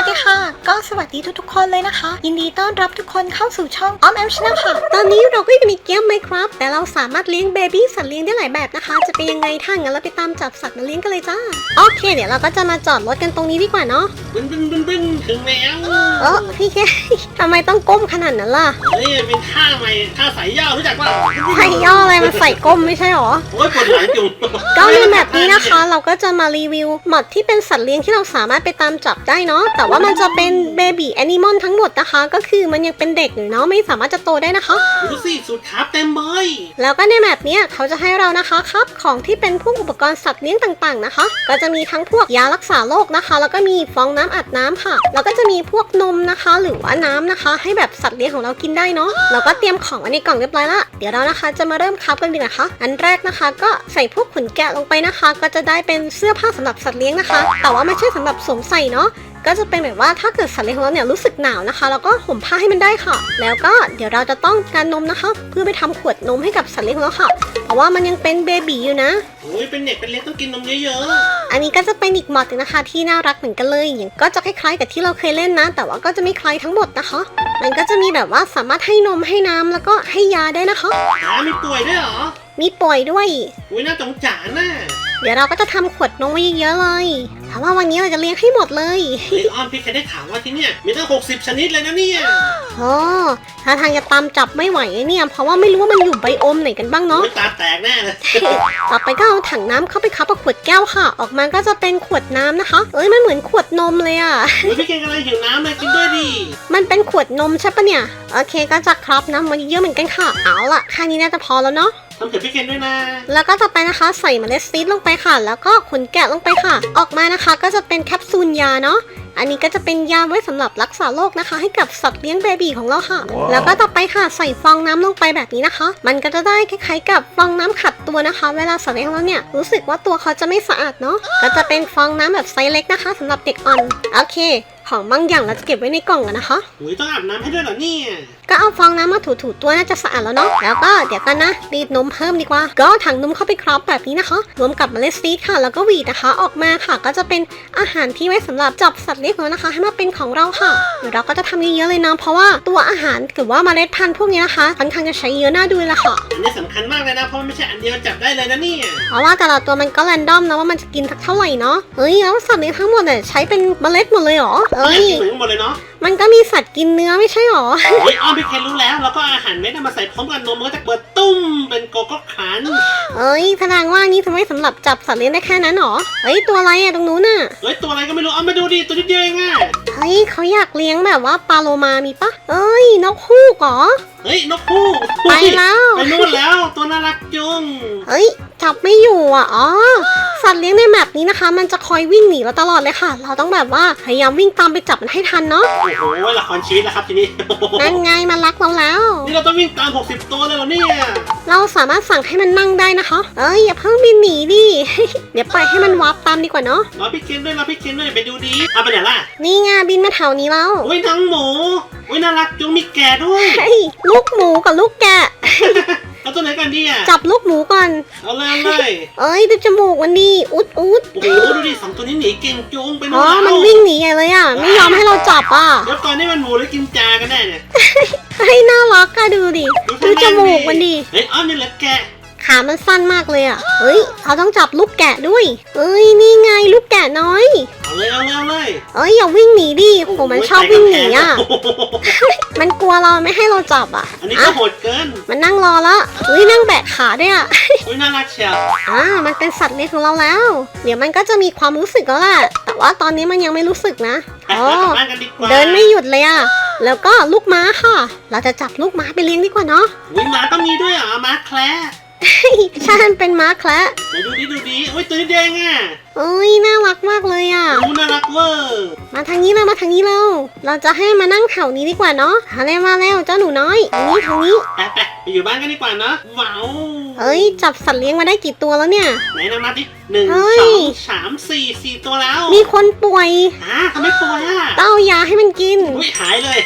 วัสดีค่ะ ก็สวัสดีทุกๆคนเลยนะคะ ยินดีต้อนรับทุกคนเข้าสู่ช่องออมแอมชนะค่ะ ตอนนี้เราก็อยู่ในเกมไหมครับ แต่เราสามารถเลี้ยงเบบี้สัตว์เลี้ยงได้หลายแบบนะคะ จะเป็นยังไงถ้างั้นเราไปตามจับสัตว์มาเลี้ยงกันเลยจ้า โอเค เดี๋ยวเราก็จะมาจอดรถกันตรงนี้ดีกว่าเนาะบึ้นบึ้นบึ้นบึ้นถึงแล้วเออพี่แค่ทำไมต้องก้มขนาดนั้นล่ะเฮ้ยเป็นท่าใหม่ท่าสายย่อรู้จักป่ะใส่ย่ออะไรมาใส่ก้มไม่ใช่หรอโอ้ยปวดหลังจุงก็ในแบบนี้นะคะ เราก็จะมารีวิวหมอดที่เป็นสัตว์เลี้ยงที่เราสามารถไปตามจับได้เนาะแต่ว่ามันจะเป็นเบบี้แอนิมอลทั้งหมดนะคะ ก็คือมันยังเป็นเด็กอยู่เนาะไม่สามารถจะโตได้นะคะดูสิสุดทับเต็มเลยแล้วก็ในแบบเนี้ยเขาจะให้เรานะคะครับของที่เป็นพวกอุปกรณ์สัตว์เลี้ยงต่างๆนะคะ ก็จะมีทั้งพวกยารักษาโรคนะคะ แล้วก็มีฟองน้ำอัดน้ำค่ะ แล้วก็จะมีพวกนมนะคะ หรือว่าน้ำนะคะ ให้แบบสัตว์เลี้ยงของเรากินได้เนาะเราก็เตรียมของไว้ในกล่องเรียบร้อยละเดี๋ยวเรานะคะจะมาเริ่มคับกันดีนะคะอันแรกนะคะ ก็ใส่พวกขนแกะลงไปนะคะ ก็จะได้เป็นเสื้อผ้าสำหรับสัตว์เลี้ยงนะคะ แต่ว่าไม่ใช่สำหรับสวมใส่เนาะ ก็จะเป็นแบบว่าถ้าเกิดสัตว์เลี้ยงของเราเนี่ยรู้สึกหนาวนะคะแล้วก็ห่มผ้าให้มันได้ค่ะ แล้วก็เดี๋ยวเราจะต้องการนมนะคะ เพื่อไปทำขวดนมให้กับสัตว์เลี้ยงของเราค่ะ เพราะว่ามันยังเป็นเบบีอยู่นะโอ้ยเป็นเด็กเป็นเล็กต้องกินนมเยอะอันนี้ก็จะเป็นอีกหมอดหนึงนะคะ ที่น่ารักเหมือนกันเลยอย่างก็จะคล้ายๆกับที่เราเคยเล่นนะ แต่ว่าก็จะไม่คล้ายทั้งหมดนะคะ มันก็จะมีแบบว่าสามารถให้นมให้น้ำแล้วก็ให้ยาได้นะคะๆหาไม่ป่วยด้วยเหรอ มีป่วยด้วยอุ้ยน่าสงสารน่ะเดี๋ยวเราก็จะทำขวดนมไว้เยอะๆเลย เพราะว่าวันนี้เราจะเลี้ยงให้หมดเลย เฮ้ยอ้อมพี่เคยได้ข่าวว่าที่เนี่ยมีตั้ง60 ชนิดเลยนะเนี่ยโอ้ถ้าทางจะตามจับไม่ไหวเนี่ย เพราะว่าไม่รู้ว่ามันอยู่ไบโอมไหนกันบ้างเนาะโอ้ยตาแตกแน่เลยต่อไปก็เอาถังน้ำเข้าไปคับกับขวดแก้วค่ะ ออกมาก็จะเป็นขวดน้ำนะคะ เอ้ยมันเหมือนขวดนมเลยอะโอ้ยพี่เคกำลังหิวน้ำเลยกินด้วยดิมันเป็นขวดนมใช่ปะเนี่ย โอเคก็จะครับน้ำมันเยอะเหมือนกันค่ะ เอาล่ะแค่นี้น่าจะพอแล้วเนาะ ทำเผื่อพี่เคนด้วยนะแล้วก็ต่อไปนะคะใส่เมล็ดซีดลงไปค่ะ แล้วก็ขนแกะลงไปค่ะ ออกมานะคะก็จะเป็นแคปซูลยาเนาะ อันนี้ก็จะเป็นยาไว้สำหรับรักษาโรคนะคะ ให้กับสัตว์เลี้ยงเบบีของเราค่ะแล้วก็ต่อไปค่ะใส่ฟองน้ำลงไปแบบนี้นะคะ มันก็จะได้คล้ายๆ กับฟองน้ำขัดตัวนะคะ เวลาสัตว์เลี้ยงของเราเนี่ยรู้สึกว่าตัวเขาจะไม่สะอาดเนาะก็จะเป็นฟองน้ำแบบไซส์เล็กนะคะสำหรับเด็กอ่อนโอเค ของบางอย่างเราจะเก็บไว้ในกล่องกันนะคะโอ้ยต้องอาบน้ำให้ด้วยเหรอเนี่ยก็เอาฟองน้ำมาถูๆตัวน่าจะสะอาดแล้วเนาะ แล้วก็เดี๋ยวกันนะรีดนมเพิ่มดีกว่า ก็เอาถังนมเข้าไปครอบแบบนี้นะคะ รวมกับเมล็ดซีดค่ะ แล้วก็หวีดนะคะ ออกมาค่ะ ก็จะเป็นอาหารที่ไว้สำหรับจับสัตว์เลี้ยงของเรานะคะ ให้มาเป็นของเราค่ะเดี๋ยวเราก็จะทำเยอะๆเลยนะเพราะว่าตัวอาหารหรือว่าเมล็ดพันธุ์พวกนี้นะคะค่อนข้างจะใช้เยอะน่าดูเลยล่ะค่ะ อันนี้สำคัญมากเลยนะเพราะมันไม่ใช่อันเดียวจับได้เลยนะเนี่ยเพราะว่าแต่ละตัวมันก็แรนดอมนะว่ามันจะกินสักเท่าไหร่เนาะ เฮ้ยแล้วสัตว์เลี้ยงทั้งหมดเนี่ยใช้เป็นเมล็ดหมดเลยเหรอไม่เอ้อยากยกินเหมือนกันหมดเลยเนาะมันก็มีสัตว์กินเนื้อไม่ใช่หรอ เฮ้ยอ้อมพี่เคนรู้แล้ว แล้วก็อาหารเม็ดเอามาใส่พร้อมกับนมมันก็จะเปิดตุ้มเป็นโกโก้ขันเอ้ยแสดงว่านี่ทำไมสำหรับจับสัตว์เลี้ยงได้แค่นั้นหรอ เฮ้ยตัวอะไรอะตรงนู้นน่ะ เฮ้ยตัวอะไรก็ไม่รู้เอามาดูดิตัวนิดเดียวเองอะเฮ้ยเขาอยากเลี้ยงแบบว่าปลาโลมามีปะเอ้ยนกฮูกเหรอ เฮ้ยนกคู่ไปแล้ว ไปนู่นแล้วตัวน่ารักจุง เฮ้ย จับไม่อยู่อะอ๋อสัตว์เลี้ยงในแมปนี้นะคะ มันจะคอยวิ่งหนีเราตลอดเลยค่ะ เราต้องแบบว่าพยายามวิ่งตามไปจับมันให้ทันเนาะโอ้โหละครชีวิตแล้วครับทีนี้นั่นไงมันรักเราแล้ว นี่เราต้องวิ่งตาม 60 ตัวเลยเหรอเนี่ยเราสามารถสั่งให้มันนั่งได้นะคะ เอ้ยอย่าเพิ่งบินหนีดิเดี๋ยวปล่อยให้มันวับตามดีกว่าเนาะรอพี่เคนด้วยรอพี่เคนด้วยไปดูดีเอาไปไหนล่ะนี่ไงบินมาแถวนี้แล้วโอ้ยน้องหมูโอ้ยน่ารักจุงมีแก่ด้วยเฮ้ยลูกหมูกับลูกแกะ เอาตัวไหนกันดีอะจับลูกหมูก่อน เอาเลยเอาเลยเอ้ยดูจมูกมันดีอุดอุดโอ้โหดูดิสองตัวนี้หนีเก่งจุงไปอ๋นู่อนแล้วมันวิ่งหนีใหญ่เลยอะ ไม่ยอมให้เราจับอะ เดี๋ยวก่อนนี่มันหมูหรือกินจากันแน่เนี่ยเฮ้ยน่ารักอะดูดิ ดูจมูกมันดิ เฮ้ยอ้อมนี่แหละแกะ ขามันสั้นมากเลยอะ เฮ้ย เราต้องจับลูกแกะด้วย เอ้ย นี่ไงลูกแกะน้อย เอาเลยเอาเลยเอาเลยเอ้ย อย่าวิ่งหนีดิโหมันชอบวิ่งหนีอะ โโหมันกลัวเราไม่ให้เราจับอะอันนี้อะก็โหดเกินมันนั่งรอแล้วอุ้ย นั่งแบกขาด้วยอะโอ้ยน่ารักเชียวอ่า มันเป็นสัตว์เลี้ยงของเราแล้ว เดี๋ยวมันก็จะมีความรู้สึกแล้วแหละ แต่ว่าตอนนี้มันยังไม่รู้สึกนะไปอ๋อเรากลับบ้านกันดีกว่าเดินไม่หยุดเลยอะ แล้วก็ลูกม้าค่ะ เราจะจับลูกม้าไปเลี้ยงดีกว่าเนาะวิ่งมาก็มีด้วยเหรอมาแคร์ ใช่มันเป็นม้าแคระไหนดูดิดูดิโอ้ยตัวนี้แดงอะเอ้ยน่ารักมากเลยอะโอ้น่ารักเวอร์มาทางนี้เรามาทางนี้เรา เราจะให้มานั่งแถวนี้ดีกว่าเนาะมาแล้วมาแล้วเจ้าหนูน้อยทางนี้ทางนี้ไปไปไปอยู่บ้านกันดีกว่าเนอะว้าวเอ้ยจับสัตว์เลี้ยงมาได้กี่ตัวแล้วเนี่ย ไหนนะมาดิหนึ่งเฮ้ย สองสามสี่สี่ตัวแล้วมีคนป่วยอ่าทำไมป่วยอะต้องเอายาให้มันกิน อุ้ยหายเลย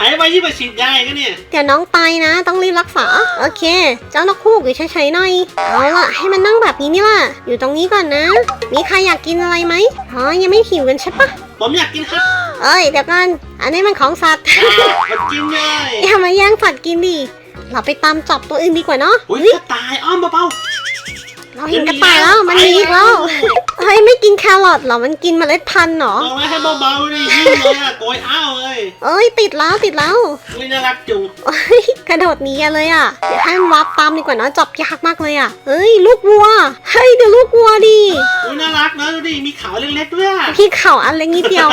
หายไปยี่งกว่าฉีดยาอีก็เนี่ย เดี๋ยวน้องตายนะต้องรีบรักษา โอเค เจ้านกคูกอยู่เฉยๆหน่อย เอาล่ะ ให้มันนั่งแบบนี้นี่ล่ะ อยู่ตรงนี้ก่อนนะมีใครอยากกินอะไรไหมอ๋อยังไม่หิวกันใช่ปะผมอยากกินครับเอ้ยเดี๋ยวกัน อันนี้มันของสัตว์อะมากินเลยอย่ามาแย่งสัตว์กินดิ เราไปตามจับตัวอื่นดีกว่าเนาะอุ้ยเฮ้ยกระต่ายอ้อมเบา เราเห็นกระต่ายแล้วมันมีอีกแล้วเฮ้ยไม่กินแครอทเหรอมันกินเมล็ดพันธุ์เหรอเอาไว้ให้เบาๆดิยิ่งเลยอะโกยอ้าวเลยเอ้ยติดแล้วติดแล้วอุ้ยน่ารักจุงเฮ้ยกระโดดหนีกันเลยอะเดี๋ยวให้มันวับตามดีกว่าเนาะจับยากมากเลยอะเฮ้ยลูกวัวเฮ้ยเดี๋ยวลูกวัวดิอุ้ยน่ารักนะดูดิมีเขาเล็กๆด้วยอะพี่เข่าอันเล็กนิดเดียว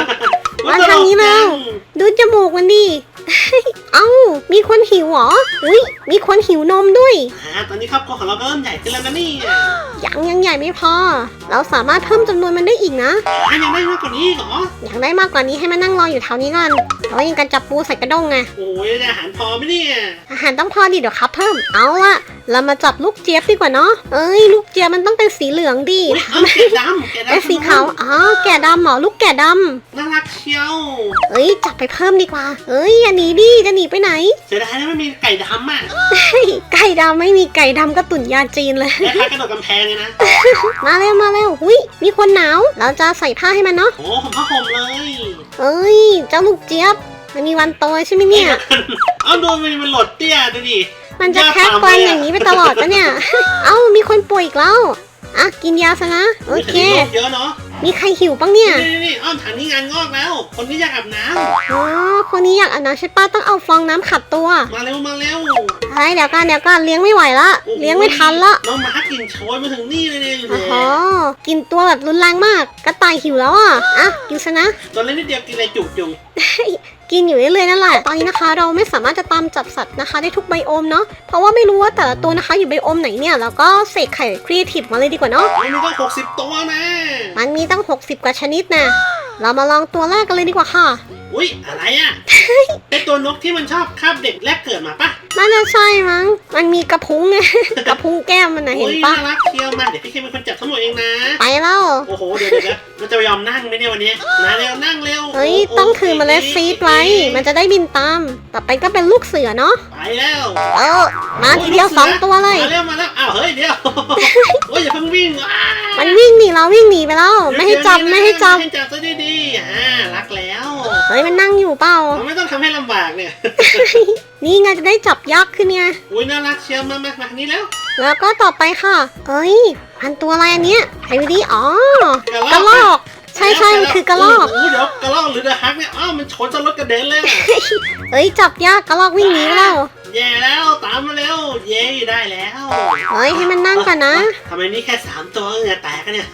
อุ๊ยมาทางนี้แล้วตลกจัง ดูจมูกมันดิเฮ้ยเอ้า มีคนหิวเหรอ อุ้ย มีคนหิวนมด้วย อ่าตอนนี้ครอบครัวของเราก็เริ่มใหญ่ขึ้นแล้วนะนี่ยังยังใหญ่ไม่พอ เราสามารถเพิ่มจำนวนมันได้อีกนะ อ่ายังได้มากกว่านี้อีกเหรอ อยากได้มากกว่านี้ให้มันนั่งรออยู่แถวนี้ก่อน เรายังกันจับปูใส่กระด้งไงโอ้ยอาหารพอไหมเนี่ยอาหารต้องพอดีเดี๋ยวครับเพิ่มเอาละเรามาจับลูกเจี๊ยบดีกว่าเนาะเอ้ยลูกเจี๊ยบมันต้องเป็นสีเหลืองดิอุ้ยเอ้าแกะดำแกะดำเป็นสีขาวอ๋อแก่ดำเหรอลูกแก่ดำน่ารักเชียวเอ้ยจับไปเพิ่มดีกว่า เอ้ยอย่าหนีดิจะหนีไปไหนเสียดายนะไม่มีไก่ดำอะเฮ้ยไก่ดำไม่มีไก่ดำก็ตุ่นยาจีนเลยแม่ค้ากระโดดกำแพงเลยนะมาเร็วมาเร็วหุยมีคนหนาวเราจะใส่ผ้าให้มันเนาะโอ้ผมผ้าห่มเลย เอ้ยเจ้าลูกเจี๊ยบ มันมีวันโตใช่ไหมเนี่ย เอาดูมันมันโหลดเตี้ยดูดิมันจะแคปฟันอย่างนี้ไปตลอดปะเนี่ย เอ้ามีคนป่วยอีกแล้ว อะกินยาซะนะ โอเคแต่นี่โรคเยอะเนาะ มีใครหิวบ้างเนี่ยนี่นี่นี่อ้อมถังนี้งานงอกแล้ว คนนี้อยากอาบน้อ๋อ คนนี้อยากอาบน้ำใช่ป้าต้องเอาฟองน้ำขัดตัวำมาเร็วมาเร็วเฮ้ยเดี๋ยวกันเดี๋ยวกันเลี้ยงไม่ไหวละโอ้โหเลี้ยงไม่ทันละ น้องมากินโชยมาถึงนี่เลยเนี่ยโอ้โหกินตัวแบบรุนแรงมาก กระต่ายหิวแล้วอะ อะกินซะนะ ตอนเล่นนิดเดียวกินอะไรจุกจุง กินอยู่เรื่อยๆนั่นแหละตอนนี้นะคะ เราไม่สามารถจะตามจับสัตว์นะคะ ได้ทุกไบโอมเนาะเพราะว่าไม่รู้ว่าแต่ละตัวนะคะ อยู่ไบโอมไหนเนี่ยแล้วก็เสกไข่ครีเอทีฟมาเลยดีกว่าเนาะมันมีตั้งหกสิบตัวนะมันมีตั้ง 60 กว่าชนิดนะ เรามาลองตัวแรกกันเลยดีกว่าค่ะ อุ้ยอะไรอะ ไอตัวนกที่มันชอบคาบเด็กแรกเกิดมาปะน่าจะใช่มั้ง มันมีกระพุ้งไง กระพุ้งแก้มมันนะเห็นอุ้ยปะน่ารักเชียวมา เดี๋ยวพี่เคเป็นคนจับทั้งหมดเองนะ ไปแล้ว โอ้โห เดี๋ยวเดี๋ยวเดี๋ยวมันจะยอมนั่งไหมเนี่ยวันนี้มาเร็วนั่งเร็ว เฮ้ยโโต้องถือเมล็ดซีดไว้ มันจะได้บินตาม ต่อไปก็เป็นลูกเสือเนาะไป แล้วเออมาทีเดียวสองตัวเลย มาเร็วมาแล้วอ้าวเฮ้ยเดี๋ยวโอ้ยอย่าเพิ่งวิ่งอ้ามันวิ่งหนีเราวิ่งหนีไปแล้ว ไม่ให้จับเดี๋ยวไม่ให้จับให้จับซะดีๆอ่ารักแล้วเฮ้ยมันนั่งอยู่เปล่าเราไม่ต้องทำให้ลำบากเนี่ยนี่ไงจะได้จับยักษ์ขึ้นไงอุ้ยน่ารักเชียวมามามานี่แล้ว แล้วก็ต่อไปค่ะ เอ้ยมันตัวอะไรอันเนี้ยไฮวิดีอ๋อกระรอกกระลอก ใช่ใช่มันคือกระลอกโอ้โหเดี๋ยวกระลอกหรือเดอะฮักเนี่ย อ้าวมันชนจนรถกระเด็นเลยอะเอ้ยจับยากกระลอกวิ่งหนีไปแล้ว แย่แล้วตามมาเร็วเย้ได้แล้วเอ้ยให้มันนั่งก่อนนะ ทำไมนี่แค่สามตัวเหงื่อแตกกันเนี่ย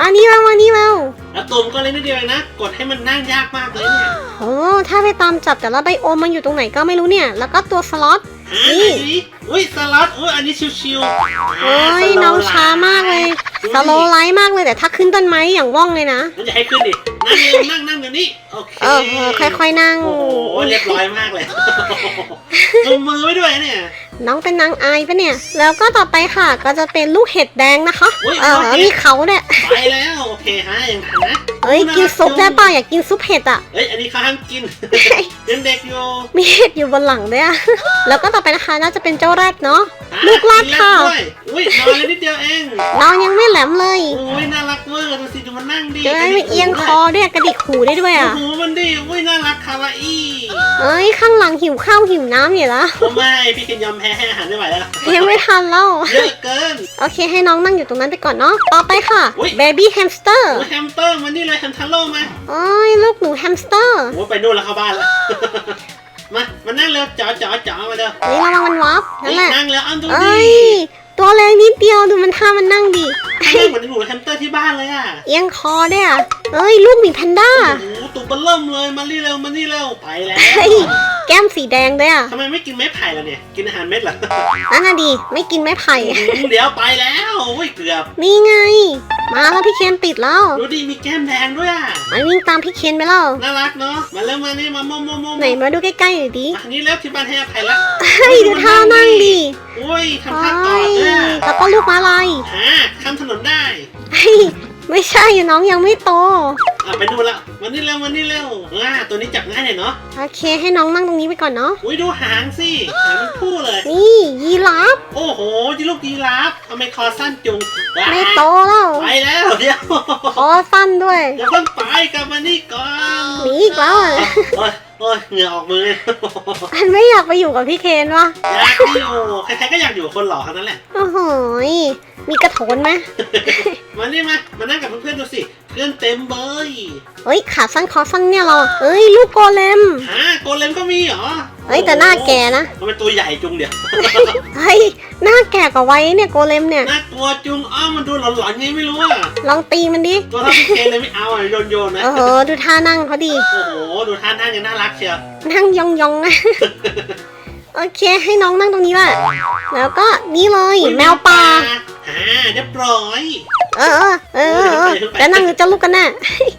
มานี่แล้วมานี่แล้วแล้วตุ่มก็เล่นนิดเดียวเองนะ กดให้มันนั่งยากมากเลยเนี่ยโอ้ถ้าไปตามจับแต่ละไบโอมมันอยู่ตรงไหนก็ไม่รู้เนี่ย แล้วก็ตัวสล็อตหาไหนดิอุ้ยสลัดอุ้ยอันนี้ชิวๆเอ้ยาน้องช้ามากเลย สโลว์ไลท์มากเลยแต่ถ้าขึ้นต้นไม้อย่างว่องเลยนะมันจะให้ขึ้นดินั่งเร็วนั่งนั่งเดี๋ยวนี้โอเคเออเออค่อยๆนั่งโอ้โหเรียบร้อยมากเลยลงมือไว้ด้วยเนี่ยน้องเป็นนางอายปะเนี่ย แล้วก็ต่อไปค่ะก็จะเป็นลูกเห็ดแดงนะคะอุ๊ยเออโอเคมีเขาเนี่ยไปแล้วโอเคฮะยังทันนะเฮ้ยกินซุปได้ป่ะอยากกินซุปเห็ดอะเฮ้ยอันนี้เขาห้ามกินยังเด็กอยู่มีเห็ดอยู่บนหลังด้วยอะแล้วก็ต่อไปนะคะน่าจะเป็นเจ้าแรดเนาะอะ ลูกลาดค่ะ มีด้วยอุ้ยนอนเลยนิดเดียวเอง น้องยังไม่แหลมเลยอุ้ยน่ารักเวอร์ดูสิดูมันนั่งดิเดี๋ยวให้มันเอียงคอด้วยกระดิกหูได้ด้วยโอ้อะโหมันดิอุ้ยน่ารักคาวาอี้เอ้ยข้างหลังหิวข้าวหิวน้ำอยู่แล้วโอ้ไม่พี่เคนยอมแพ้ให้อาหารไม่ไหวแล้วยังไม่ทันแล้วเยอะเกินโอเคให้น้องนั่งอยู่ตรงนั้นไปก่อนเนาะต่อไปค่ะอุ๊ย Baby Hamster โอ้ยแฮมสเตอร์มานี่เลยแฮมทาโร่มาโอ้ยลูกหนูแฮมสเตอร์โอ้ยไปนู่นแล้วเข้าบ้านแล้ว มามานั่งเร็วจ๋อจ๋อจ๋อมาเร็ว นี่ระวังมันวับนั่นแหละนั่งแล้วอ้าวดูเอ้ดิย ตัวเล็กนิดเดียวดูมันท่ามันนั่งดินั่งเหมือนหนูแฮมสเตอร์ที่บ้านเลยอะเอียงคอด้วยอะเอ้ยลูกหมีแพนด้าโอ้โหตัวเบลเริ่มเลยมานี่เร็วมานี่เร็วไปแล้วเฮ้ยแก้มสีแดงด้วยอะทำไมไม่กินไม้ไผ่ล่ะเนี่ยกินอาหารเม็ดเหรอนั่นน่ะดิไม่กินไม้ไผ่เดี๋ยวไปแล้วโอ้ยเกือบนี่ไง มาแล้วพี่เคนติดแล้วดูดิมีแก้มแดงด้วยอะมันวิ่งตามพี่เคนไปแล้วน่ารักเนาะมาเร็วมานี่มาโมโมโมโมไหนมาดูใกล้ๆหน่อยดิมานี่เร็วที่บ้านให้อภัยละเฮ้ยดูท่านั่งดิโอ้ยโอ้ทำท่ากอดยด้วยแล้วก็ลูกมาลายฮะข้ามถนนได้เฮ้ยไม่ใช่น้องยังไม่โต อะไปดูละวันนี้เร็ววันนี้เร็วอ่าตัวนี้จับง่ายเลยเนาะโอเคให้น้องนั่งตรงนี้ไปก่อนเนาะ อุ้ยดูหางสิหางมันคู่เลย นี่ยีราฟโอ้โหจีลูกยีราฟทำไมคอสั้นจุงว้าไม่โตแล้วไปแล้วเดี๋ยวคอสั้นด้วยอย่าเพิ่งไปกลับมานี่ก่อนหนีอีกแล้วอะโอ้ย โอ้ยเหงื่อออกมืออันไม่อยากไปอยู่กับพี่เคนวะอยากอยู่ใครๆก็อยากอยู่กับคนหล่อทั้งนั้นแหละ โอ้โหยมีกระโถนไหม มานี่มา มานั่งกับเพื่อนๆดูสิเพื่อนเต็มเบยเฮ้ยขาสั้นคอสั้นเนี่ยเราเอ้ยลูกโกเลมฮะโกเลมก็มีเหรอเฮ้ยแต่หน้าแก่นะมันเป็นตัวใหญ่จุงเดี๋ยวเฮ้ยหน้าแก่กว่าไว้เนี่ยโกเลมเนี่ยน่ากลัวจุงอ้าวมันดูหลอนๆไงไม่รู้อะลองตีมันดิตัวเท่าพี่เคเลยไม่เอาอะโยนโยนๆนะโอ้โหดูท่านั่งเขาดีโอ้โหดูท่านั่งยังน่ารักเชียวนั่งยองๆนะ โอเค ให้น้องนั่งตรงนี้แหละแล้วก็นี่เลยอุ๊ยแมวป่าอ่าเรียบร้อยเออเออเออเออจะนั่งหรือจะลุกกันแน่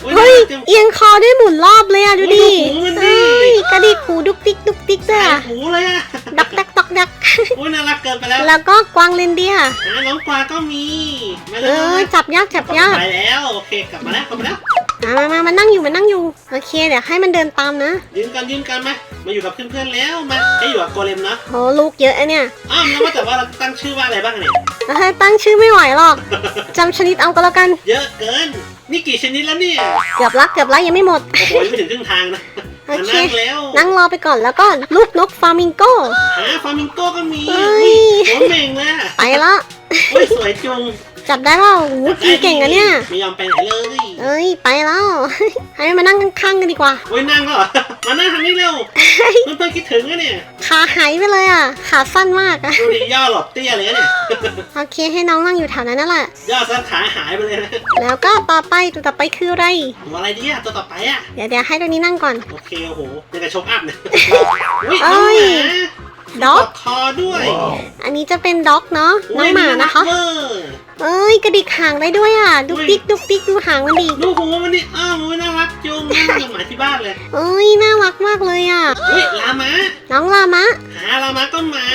อุ๊ยเฮ้ยน่ารักจังเอียงคอได้หมุนรอบเลยอะดูดิอุ๊ยดูหูมันดิเฮ้ยกระดิกหูดุกดิกดุกดิกด้วยใส่อะหูเลยอะดักดักดักดักอุ้ยน่ารักเกินไปแล้วแล้วก็กวางเลนเดียร์หาน้องกวางก็มีมาเอเลยอจับยากจับยากไปแล้วโอเคกลับมาแล้วกลับมาแล้ว มามามามานั่งอยู่มานั่งอยู่ โอเค เดี๋ยวให้มันเดินตามนะ ยืนกันยืนกันมามาอยู่กับเพื่อนๆแล้วมาให้อยู่กับโกเลมนะโหลูกเยอะอะเนี่ยอ้าวแล้วว่าแต่ว่าเราตั้งชื่อว่าอะไรบ้างเนี่ยเฮ้ยตั้งชื่อไม่ไหวหรอกจำชนิดเอาก็แล้วกัน เยอะเกินนี่กี่ชนิดแล้วเนี่ยเกือบละเกือบละยังไม่หมด โอ้โหยังไม่ถึงครึ่งทางนะโอมาเค นั่งแล้วนั่งรอไปก่อนแล้วก็ลูกนกฟลามิงโก หาฟลามิงโก้ก็มีเฮ้ยหัวเหม่งนะไปละเฮ้ยสวยจุง จับได้เปล่าหูกินเก่งอะเนี่ยไม่ยอมไปไหนเลยเอ้ยไปแล้วให้มานั่งข้างๆกันดีกว่าโอ้ยนั่งแล้วเหรอมานั่งทางนี้เร็วเพื่อนๆคิดถึงอะเนี่ยขาหายไปเลยอะขาสั้นมากอะดูดิย่อหลบเตี้ยเลยนะเนี่ยโอเคให้น้องนั่งอยู่แถวนั้นนั่นแหละย่อซะขาหายไปเลยนะแล้วก็ต่อไปตัวต่อไปคืออะไรตัวอะไรดีอะตัวต่อไปอะเดี๋ยวเดี๋ยวให้ตัวนี้นั่งก่อนโอเคโอ้โหยังกับชกอัพเนี่ยเอ้ย ด็อกกคอด้วยอันนี้จะเป็นด็อกเนาะน้องหมานะคะ เวอร์เอ้ยกระดิกหางได้ด้วยอะดุกดิกดุกดิกดูหางมันดีดูหูมันนี่อ้าวมันน่ารักจุงน่ารักเหมือนหมาที่บ้านเลยเอ้ยน่ารักมากเลยอะอุ้ยลามะน้องลามะหาลามะก็มา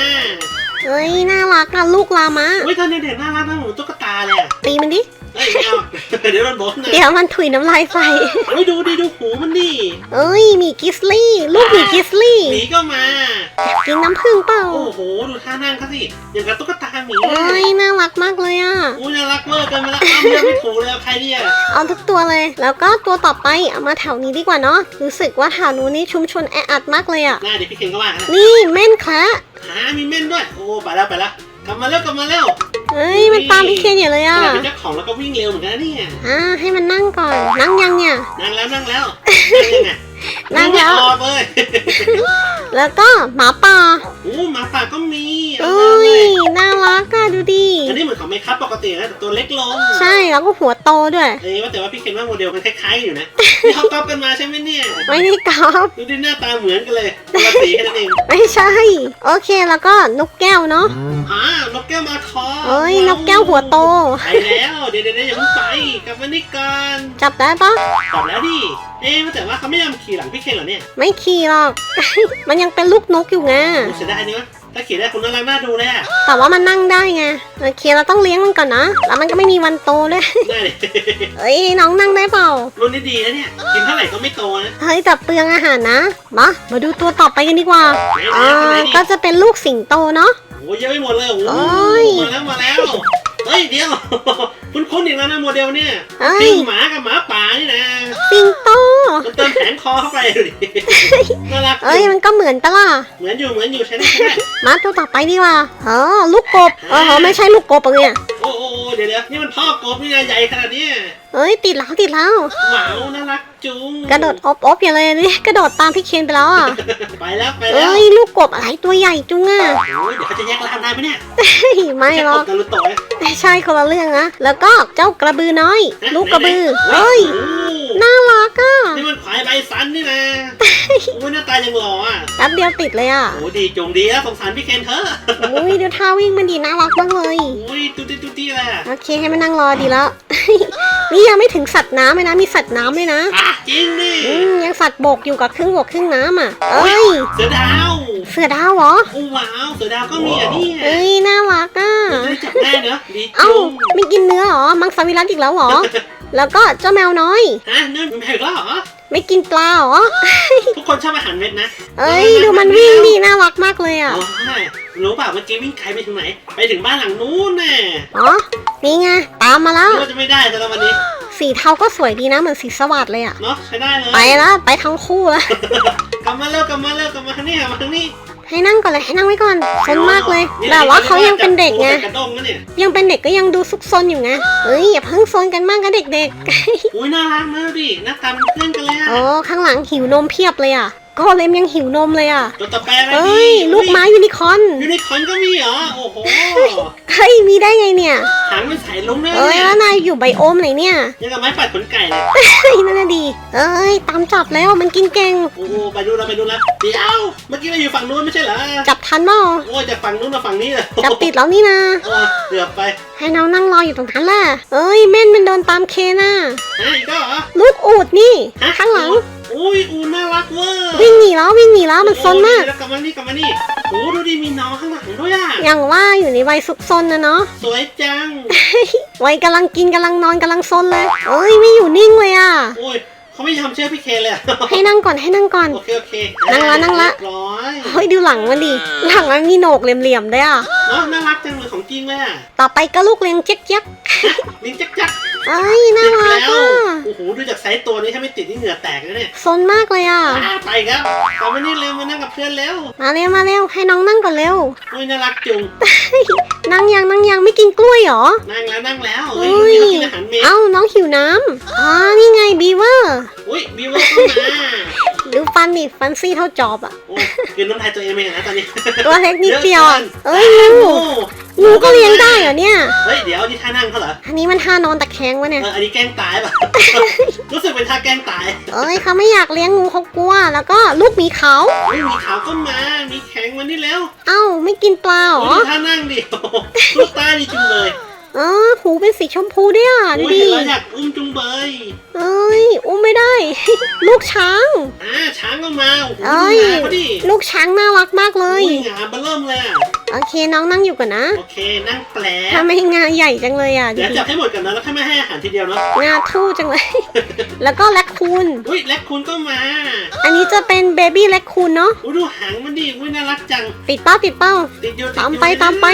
เอ้ยน่ารักอะลูกลามะอุ้ยตอนเด็กๆน่ารักนะเหมือนตุ๊กตาเลยอะตีมันดิ เอ้ยไม่เอาเดี๋ยวมันโบนนะเดี๋ยวมันถุยน้ำลายใส่อุ้ยดูดิดูหูมันดิเอ้ยหมีกิสลี่ ลูกหมีกิสลี่ หมีก็มา กินน้ำผึ้งเปล่า โอ้โห ดูท่านั่งเขาสิ อย่างกับตุ๊กตาหมีเอ้ยน่ารักมากเลยอะอุ้ยน่ารักเวอร์เกันไปแล้วอ้าวเลือกไม่ถูกเลยเอาใครเนี่ยเอาทุกตัวเลย แล้วก็ตัวต่อไปเอามาแถวนี้ดีกว่าเนาะ รู้สึกว่าแถวนู้นนี่ชุมชนแออัดมากเลยอะ หน้าดิพี่เคนก็ว่ากันนะนี่เม่นแคระหามีเม่นด้วย โอ้ไปแล้วไปแล้วกลับมาแล้วกลับมาแล้ว เอ้ยมันตามพี่เคนอยู่เลยขอะนาดเป็นเจ้าของแล้วก็วิ่งเร็วเหมือนกันนะเนี่ยอ่าให้มันนั่งก่อน นั่งยังเนี่ย นั่งแล้วนั่งแล้วนั่งยังไงนั่งแล้วไม่ออกเลยแล้วก็หมาป่า โอ้หมาป่าก็มีเอ้ยน่ารักอะดูดิอันนี้เหมือนของไม่คับปกตินะแต่ตัวเล็กลงใช่แล้วก็หัวโตด้วยเอ้ยว่าแต่ว่าพี่เคนว่าโมเดลมันคล้ายๆกันอยู่นะที่เขาก๊อปกันมาใช่ไหมเนี่ยไม่ได้กอล์ฟดูดิหน้าตาเหมือนกันเลยคนละสีแค่นั้นเองไม่ใช่ โอเคแล้วก็นกแก้วเนาะอ่านกแก้วมาคอเอ้ยนกแก้วหัวโตไปแล้วเดี๋ยวเดี๋ยวเดี๋ยวอย่าเพิ่งไปกลับมานี่ก่อนจับได้ปะกลับแล้วดิเอ๊ะว่าแต่ว่าเขาไม่ยอมขี่หลังพี่เคนเหรอเนี่ยไม่ขี่หรอก มันยังเป็นลูกนกอยู่ไงโอ้เสียดายนี่วะ ถ้าขี่ได้คุณน่ารักน่าดูเลยอะแต่ว่ามันนั่งได้ไงโอเคเราต้องเลี้ยงมันก่อนนะแล้วมันก็ไม่มีวันโตด้วยได้เลย เอ้ยน้องนั่งได้เปล่ารุ่นนี้ดีนะเนี่ย กินเท่าไหร่ก็ไม่โตนะ เฮ้ยแต่เปลืองอาหารนะมามาดูตัวต่อไปกันดีกว่าไหนอ่าๆไหนๆก็จะเป็นลูกสิงโตเนาะโอ้ยเยอะไปหมดเลยโอ้โหเอ้ยมาแล้วมาแล้ว เฮ้ยเดี๋ยว คุณคุ้นๆอีกแล้วนะโมเดลเนี่ยเอ้ย ปิ้งหมากับหมาป่านี่นะสิงโต มันเติมแผงคอเข้าไปดูดิน่ารักเอ้ยมันก็เหมือนปะล่ะเหมือนอยู่เหมือนอยู่ใช่ไหมใช่ไหมมาตัวต่อไปดีกว่าเออลูกกบเออไม่ใช่ลูกกบอะเนี่ยโอ้โอ้โอ้ เดี๋ยวเดี๋ยวนี่มันพ่อกบนี่นะใหญ่ขนาดเนี้ยเอ้ยติดแล้วติดแล้ว หมาน่ารักจุงกระโดดอบอบอย่างเลยนี่กระโดดตามพี่เคนไปแล้วอะไปแล้วไปแล้วเอ้ยลูกกบอะไรตัวใหญ่จุงอะโอ้ยเดี๋ยวเขาจะแยกร่างได้ไหมเนี่ยเฮ้ยไม่หรอกใช่กบนารุโตะนะไม่ใช่คนละเรื่องนะแล้วก็เจ้ากระบือน้อยฮะลูกกระบือไหนๆเอ้ยโอ้น่ารักอะ นี่มันขวายใบสันนี่นะโอ้ยหน้าตายังหล่ออะแป๊บเดียวติดเลยอะโอ้ดีจงดีแล้วสงสารพี่เคนเถอะโอ้ยดูท่าวิ่งมันดีน่ารักมากเลยโอ้ยตุ๊ตี้ตุ๊ตี้แหละโอเคให้มันนั่งรอดีแล้ว นี่ยังไม่ถึงสัตว์น้ำเลยนะมีสัตว์น้ำเลยนะอะจริงดิอืมยังสัตว์บกอยู่กับครึ่งบกครึ่งน้ำอะเอ้ยเสือดาวเสือดาวเหรอโอ้ว้าวเสือดาวก็มีอะเนี่ยเอ้ยน่ารักอะจะได้จับได้เนอะดีเอ้าจุงไม่กินเนื้อเหรอมังสวิรัตอีกแล้วเหรอแล้วก็เจ้าแมวน้อยฮะนี่มันแพงแล้วเหรอ ไม่กินปลาเหรอ ทุกคนชอบอาหารเม็ดนะเอ้ยดูมันวิ่งดีน่ารักมากเลยอะโอ้ยรู้เปล่าเมื่อกี้วิ่งไกลไปถึงไหน ไปถึงบ้านหลังนู้นแน่อ๋อ นี่ไง ตามมาแล้ว รู้ว่าจะไม่ได้แต่ละวันนี้สีเทาก็สวยดีนะเหมือนสีสวัสดเลยอะ เนาะใช้ได้เลยไปแล้วไปทั้งคู่แล้ว กลับมาเร็วกลับมาเร็วกลับมาทางนี้มาทางนี้ ให้นั่งก่อนเลยให้นั่งไว้ก่อนซนมากเลยแต่ว่าเขายังเป็นเด็กไงกระด้งนะเนี่ยยังเป็นเด็กก็ยังดูซุกซนอยู่ไงเอ้ยอย่าเพิ่งซนกันมากกันเด็กอุ้ยน่ารักมากดิหน้าตาเป็นเพื่อนกันเลยๆอะโอ้ข้างหลังหิวนมเพียบเลยอะ โก็เลมยังหิวนมเลยอะ ตัวต่อไปอะไรเอ้ดียลูกไม้ยูนิคอร์นยูนิคอร์นก็มีเหรอ โอ้โห เฮ้ย มีได้ไงเนี่ย หางมันสายลุงด้วยเอ้ย เนี่ยแล้วนายอยู่ไบโอมไหนเนี่ย ยังกับไม้ปัดขนไก่เลย เฮ้ยนั่นน่ะดี เอ้ย ตามจับแล้วมันกินเก่ง โอ้โหไปดูแล้วไปดูแล้วเดี๋ยว เมื่อกี้เราอยู่ฝั่งนู้นไม่ใช่เหรอ จับทันเปล่าโอ้ยจากฝั่งนู้นมาฝั่งนี้เลยจับติดแล้วนี่นะโอ้ยเกือบไปให้น้องนั่งรออยู่ตรงนั้นแหละเอ้ย เม่นมันโดนตามเคน่ะ ฮะอีกก็เหรอ ลูกอูดนี่ ฮะ ข้างหลัง อุ้ยอูน่ารักเวอร์วิ่งหนีแล้ววิ่งหนีแล้วมันซนมากโอ้ยแล้วกลับมานี่กลับมานี่โอ้ดูดิมีน้องข้างหลังด้วยอะอย่างว่าอยู่ในวัยซุกซนนะเนาะ สวยจัง วัยกำลังกินกำลังนอนกำลังซนเลยเอ้ยไม่อยู่นิ่งเลยอะ โอ้ย เขาไม่ทำเชื่อพี่เคเลยอะให้นั่งก่อนให้นั่งก่อน โอเคโอเคนั่งละนั่งละ เรียบร้อยเฮ้ยดูหลังมันดิหลังมันมีโหนกเหลี่ยมๆด้วยอะ เนาะน่ารักจังเลยของจริงเลยอะต่อไปก็ลูกเลี้ยงเจ๊กเจ๊กลิงจักจักเอ้ยน่าติดรักแล้วอะโอ้โหดูจากไซส์ตัวนี้ถ้าไม่ติดนี่เหงื่อแตกเลยเนี่ยซนมากเลยอะ อ่าไปครับกลับมานี่เร็วมานั่งกับเพื่อนเร็วมาเร็วมาเร็วให้น้องนั่งก่อนเร็วโอ้ยน่ารักจุงนั่งยังนั่งยังไม่กินกล้วยเหรอ นั่งแล้วนั่งแล้วเฮ้เฮ้ยยนี่เขากินอาหารเม็ดเอ้าน้องหิวน้ำอ๋อนี่ไงบีเวอร์อุ้ยบิวเวอร์เข้ามาดูฟันดิฟันซี่เท่าจอบอะโอ้ยกินน้ำลายตัวเองไปอย่างนั้นตอนนี้ตัวเล็กนิดเดียวอะยเอ้ยกิงูนงูก็เลี้ยงได้เหรอเนี่ยเฮ้ยเดี๋ยวนี่ท่านั่งเขาเหรออันนี้มันท่านอนตะแคงวะเนี่ยเอออันนี้แกล้งตายป่ะรู้สึกเป็นท่าแกล้งตายเอ้ยเขาไม่อยากเลี้ยงงูเขากลัว แล้วก็ลูกหมีเขาอุ้ยมีขาวก็มามีแข็งมานี่แล้ว เอ้าไม่กินปลาเหรโอ้อยท่านั่งดิโอ้โหลูกตาดีจุงเลยเออหูเป็นสีชมพูด้วยอะดูโอ้ยดิเห็นแล้วอยากอุ้มจุงเบยเอ้ยอุ้มไม่ได้ ลูกช้างอ่าช้างก็มาโอ้โหเอ้ยดูหางเขาดิลูกช้างน่ารักมากเลโอ้ยยงามเบอเริ่มเลยอะโอเคน้องนั่งอยู่ก่อนนะโอเคนั่งแปลทำไมงาใหญ่จังเลยอะดูเดี๋ยวดิจับให้หมดกันนะแล้วค่อยไม่ให้อาหารทีเดียวเนาะงาทู่จังเลย แล้วก็แรคคูนอุ้ยแลคคูนก็มา อันนี้จะเป็นเบบี้แรคคูนเนาะอุ้ยดูหางมันดิอุ้ยน่ารักจังติดเป้าติดเป้าติดอยู่ติดอยู่ตามไปตามไป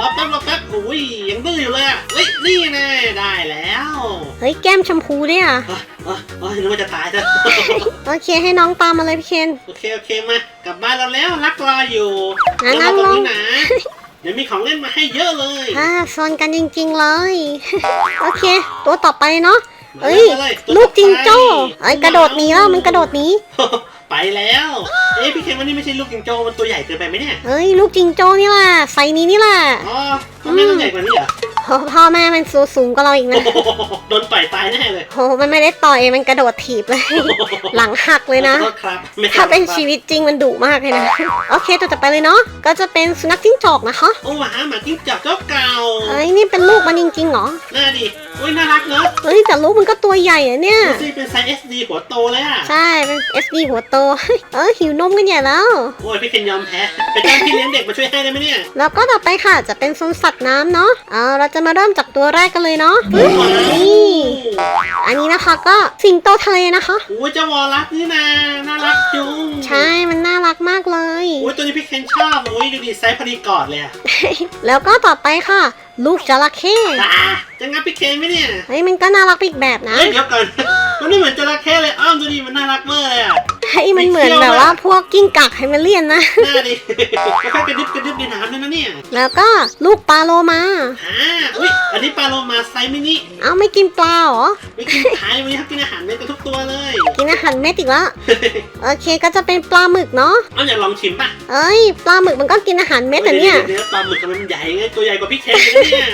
รอแป๊บรอแป๊บอุ้ยยังดื้ออยู่เลยอะเฮ้ยนี่แน่ได้แล้วเฮ้ยแก้มชมพูด้วยอะเอ้ยเอ้ยเอ้ยนึกว่าจะตายซะ โอเคให้น้องตามมาเลยพี่เคน โอเคโอเคมากลับบ้านเราแล้วรักรออยู่งั้นเดี๋ยวเราตรงนั่งลงนี้นะเดี๋ยวมีของเล่นมาให้เยอะเลยอ่าซนกันจริงๆเลย โอเค ตัวต่อไปเนาะมาเอ้ยมาตัวลูกจิงโจ้ต่อไปไอ้ยกระโดดหนีแล้วมันกระโดดหนีไปแล้ว เอ๊ะพี่เคนวันนี้ไม่ใช่ลูกจิงโจ้มันตัวใหญ่เกินไปไหมเนี่ยเอ้ยลูกจิงโจ้นี่แหละไซส์นี้นี่แหละอ๋อมันไม่ต้องใหญ่กว่านี้เหรอ โอ้พ่อแม่มันสูงสูงกว่าเราอีกโอ้นะโหโดนต่อยตายแน่เลย โห มันไม่ได้ต่อยมันกระโดดถีบเลย หลังหักเลยนะขอโทษครับไม่ถ้าเป็นชีวิตจริงมันดุมากเลยนะ โอเคตัวต่อไปเลยเนาะ ก็จะเป็นสุนัขจิ้งจอกนะคะ โอ้หมาหมาจิ้งจอกเจ้าเก่าเอ้ยนี่เป็นลูกมันจริงๆเหรอ น่าดิอุ้ยน่ารักเนอะเฮ้ยแต่ลูกมันก็ตัวใหญ่อะเนี่ย ดูสิเป็นไซส์ SD หัวโตเลยอะใช่ เป็น SD หัวโต เออหิวนมกันใหญ่แล้ว โอ้ยพี่เคนยอมแพ้ไปจ้างพี่เลี้ยงเด็กมาช่วยให้ได้ไหมเนี่ย แล้วก็ต่อไปค่ะจะเป็นโซนสัตว์น้ำเนาะเออเราจะมาเริ่มจากตัวแรกกันเลยเนาะว้าวนี่อันนี้นะคะก็สิงโตทะเลนะคะโอ้ยเจ้าวอลลัสนี่นะน่ารักจุงใช่มันน่ารักมากเลยโอ้ยตัวนี้พี่เคนชอบโอ้ยดูดิไซส์พอดีกอดเลยอะแล้วก็ต่อไปค่ะลูกจระเข้ตาจะงับพี่เคนไหมเนี่ยเฮ้ยมันก็น่ารักไปอีกแบบนะเฮ้ยเดี๋ยวก่อนมันไม่เหมือนจระเข้เลยอ้อมดูดิมันน่ารักมากเลยอะเฮ้ยมันเหมือนแบบว่าพวกกิ้งก่าไฮเมเลียนนะหน้าดิค่อยๆกระดึบกระดึบในน้ำเลยนะเนี่ยแล้วก็ลูกปลาโลมาฮ่าอุ้ยอันนี้ปลาโลมาไซส์มินิเอาไม่กินปลาเหรอไม่กินขายวันนี้เขากินอาหารเม็ดกันทุกตัวเลย กินอาหารเม็ดอีกแล้วโอเคก็จะเป็นปลาหมึกเนาะเอาอยากลองชิมป่ะเอ้ยปลาหมึกมันก็กินอาหารเม็ดแต่เนี่ยดี๋วๆปลาหมึกมันใหญ่ไงตัวใหญ่กว่าพี่เคนเลยเนี่ย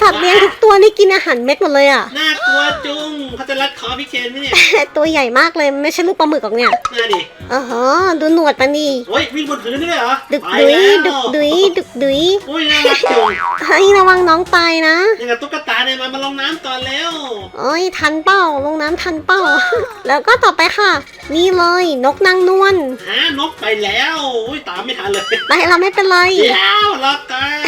สัตว์เลี้ยงทุกตัวนี่กินอาหารเม็ดหมดเลยอะ น่ากลัวจุงเขาจะรัดคอพี่เคนไหมเนี่ยตัวใหญ่มากเลยไม่ใช่ลูกปลาหมึกหรอกเนี่ยน่าดิเออฮะดูหนวดมันดีโอ้ยวิ่งบนพื้นด้วยเหรอดึกไปดุยแล้วดึกดุยดึกดุยโอ้ยน่ารักจุงเฮ้ยระวังน้องตายนะยังกับตุ๊กตาเนี่ยมามาลงน้ำก่อนแล้วโอ้ยทันเป้าลงน้ำทันเป้า แล้วก็ต่อไปค่ะ นี่เลยนกนางนวลหานกไปแล้วอุ้ยตามไม่ทันเลยไปเราไม่เป็นไรเดี๋ยวรอกัน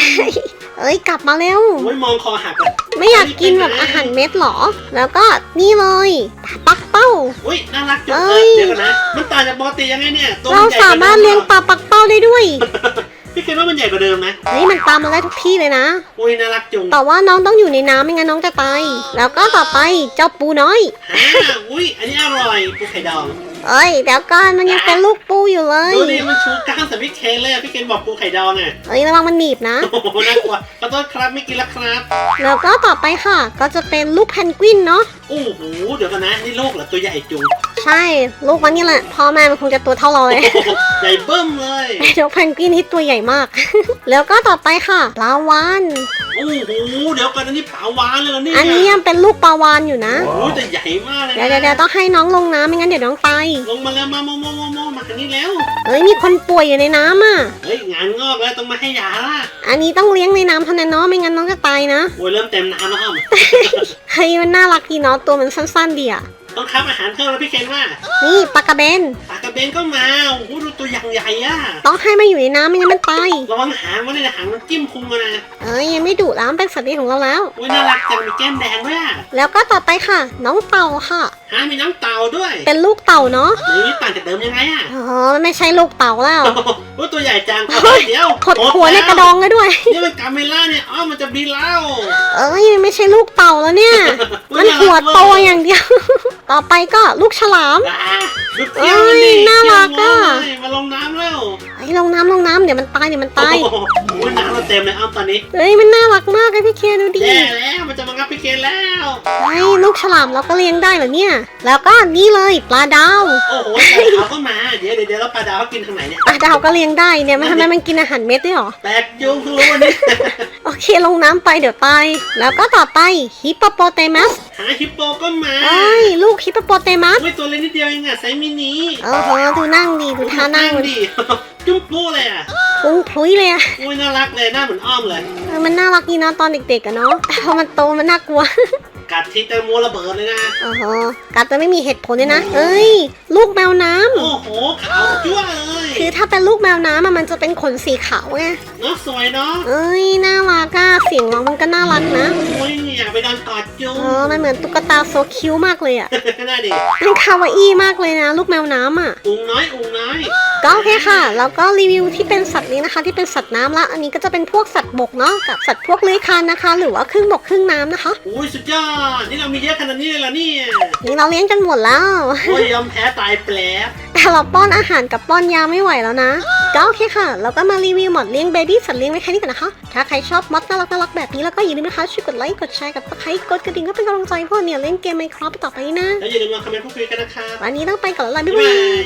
โเอ้ยกลับมาเร็ว โอ้ยมองคอหักอะไม่อยากกินแบบอาหารเม็ดหรอ แล้วก็นี่เลยปักเป้า อุ้ยน่ารักจุงเอ้เอยอเดี๋ยวกันนะมันต่างจากปกติยังไงเนี่ยตัวเรามันใหญ่กสาว่ามารถดิเลี้ยงหอปลาปักเป้าได้ด้วยพี่คิดว่ามันใหญ่กว่าเดิมไหมเฮ้ยมันตามมาได้ทุกที่เลยนะ อุ้ยน่ารักจุงแต่ว่าน้องต้องอยู่ในน้ำไม่งั้นน้องจะตาย แล้วก็ต่อไปเจ้าปูน้อยฮ่าอุ้ยอันนี้อร่อยปูไข่ดอง เอ้ยเดี๋ยวก่อนมันยังเป็นลูกปูอยู่เลยดูดิมันชูกล้ามใส่พี่เคนเลยอะพี่เคนบอกปูไข่ดองอะเอ้ยระวังมันหนีบนะ โอ้โหน่ากลัวขอโทษครับไม่กินแล้วครับแล้วก็ต่อไปค่ะ ก็จะเป็นลูกแพนกวินเนาะโอ้โหเดี๋ยวกันนะนี่ลูกเหรอตัวใหญ่จุงใช่ลูกมันนี่แหละพ่อแม่มันคงจะตัวเท่าเราเลยโอ้โหใหญ่เบิ้มเลยไอ้เจ้าแพนกวินที่ตัวใหญ่มาก แล้วก็ต่อไปค่ะปลาวานโอ้โหเดี๋ยวกันอันนี้ปลาวานเลยเหรอเนี่ยอันนี้ยังเป็นลูกปลาวานอยู่นะโอ้โหแต่ใหญ่มากเลยเดี๋ยวนะเดี๋ยวเดี๋ยวต้องให้น้องลงน้ำไม่งั้นเดี๋ยวน้องตายลงมาแล้วมาโมโมโมโมมาทางนี้แล้วเอ้ยมีคนป่วยอยู่ในน้ำอะ เฮ้ยงานงอกแล้วต้องมาให้ยาละอันนี้ต้องเลี้ยงในน้ำเท่านั้นเนาะไม่งั้นน้องจะตายนะโอ้ยเริ่มเต็มน้ำแล้วอ้อมเฮ้ยมันน่ารักดีเนาะตัวมันสั้นๆดีอะ ต้องคับอาหารเพิ่มแล้วพี่เคนว่านี่ปลากระเบนปลากระเบนก็มาโอ้โหดูตัวอย่างใหญ่อะต้องให้มันอยู่ในน้ำไม่งั้นมันตายระวังหางมันเลยนะหางมันจิ้มพุงมานะเอ้ยยังไม่ดุแล้วมันเป็นสัตว์เลี้ยงของเราแล้วโอ้ยน่ารักจังมีแก้มแดงด้วยอะแล้วก็ต่อไปค่ะ น้องเต่าค่ะหางมีน้ำเต่าด้วยเป็นลูกเต่าเนาะนี่นี่ต่างจากเดิมยังไงอะอ๋อมันไม่ใช่ลูกเต่าแล้ว โอ้โหโอ้ยตัวใหญ่จังเอาเฮ้ยเดี๋ยวขดหัวในกระดองเลยด้วย นี่มันกาเมล่าเนี่ยอ้อมมันจะบินแล้ว เอ้ยมันไม่ใช่ลูกเต่าแล้วเนี่ย มันหัวโตอย่างเดียวต่อไปก็ลูกฉลาม อ่าดูเที่ยวมันดิเอ้ยน่ารักอะ เที่ยวเลยมาลงน้ำแล้วเฮ้ยลงน้ำลงน้ำเดี๋ยวมันตายเดี๋ยวมันตายโอ้โหโอ้ยน้ำเราเต็มเลยอ้อมตอนนี้เฮ้ยมันน่ารักมากเลยพี่เคดูดิแย่แล้วมันจะมางับพี่เกณแล้วเฮ้ยลูกฉลามเราก็เลี้ยงได้เหรอเนี่ย แล้วก็นี่เลยปลาดาวโอ้โหปลาดาวก็มา เดี๋ยวเดี๋ยวเดี๋ยวแล้วปลาดาวเขากินทางไหนเนี่ย ปลาดาวก็เลี้ยงได้เนี่ยมันทำไมมันกินอาหารเม็ดด้วยเหรอแปลกจุงเพิ่งรู้วันนี้โอเคลงน้ำไปเดี๋ยวตายแล้วก็ต่อไปฮิปโปโปเตมัสหาฮิปโปก็มาเอ้ยลูกฮิปโปโปเตมัสไม่ตัวเล็กนิดเดียวเองอะไซส์มินิเออโหดูนั่งดีดูท่านั่งดิจุ๊บปูเลยอะพุงพลุยเลยอะอุ้ยน่ารักเลยหน้าเหมือนอ้อมเลยเออมันน่ารักดีนะตอนเด็กๆอะเนาะแต่พอมันโตมันน่ากลัว กัดทีแตงโมระเบิดเลยนะ โอ้โหกัดแต่ไม่มีเหตุผลด้วยนะ เอ้ย ลูกแมวน้ำโอ้โหขาวจั่วเลยคือถ้าเป็นลูกแมวน้ำอะมันจะเป็นขนสีขาวไง เนาะสวยเนาะ เอ้ย น่ารักอะเสียงร้องมันก็น่ารักนะ โอ้ยอยากไปนอนกอดจุเองอมันเหมือนตุ๊กตาโซคิวมากเลยอะน่าดิเป็นคาวาอี้มากเลยนะ ลูกแมวน้ำอะ อุ้งน้อยอุ้งน้อย ก็โอเคค่ะ แล้วก็รีวิวที่เป็นสัตว์นี้นะคะ ที่เป็นสัตว์น้ำละ อันนี้ก็จะเป็นพวกสัตว์บกเนาะ กับสัตว์พวกเลื้อยคลานนะคะ หรือว่าครึ่งบกครึ่งน้ำนะคะ อุ้ยสุดยอดนี่เรามีเยอะขนาดนี้เลยเหรอเนี่ยนี่เราเลี้ยงจนหมดแล้วโอ้ยยอมแพ้ตายแปลบแต่เราป้อนอาหารกับป้อนยาไม่ไหวแล้วนะ ก็โอเคค่ะแล้วก็มารีวิวหมดเลี้ยงเบบี้สัตว์เลี้ยงไว้แค่นี้ก่อนนะคะ ถ้าใครชอบมดน่ารักน่ารักแบบนี้แล้วก็อย่าลืมนะคะช่วยกดไลค์กดแชร์กับใครกดกระดิ่งก็เป็นกำลังใจให้พวกเนี่ยเล่นเกมไมโครไปต่อไปนะ แล้วอย่าลืมมาคอมเมนต์พูดคุยกันนะครับวันนี้ต้องไปก่อนแล้วล่ะบ๊ายบ๊ายบาบายย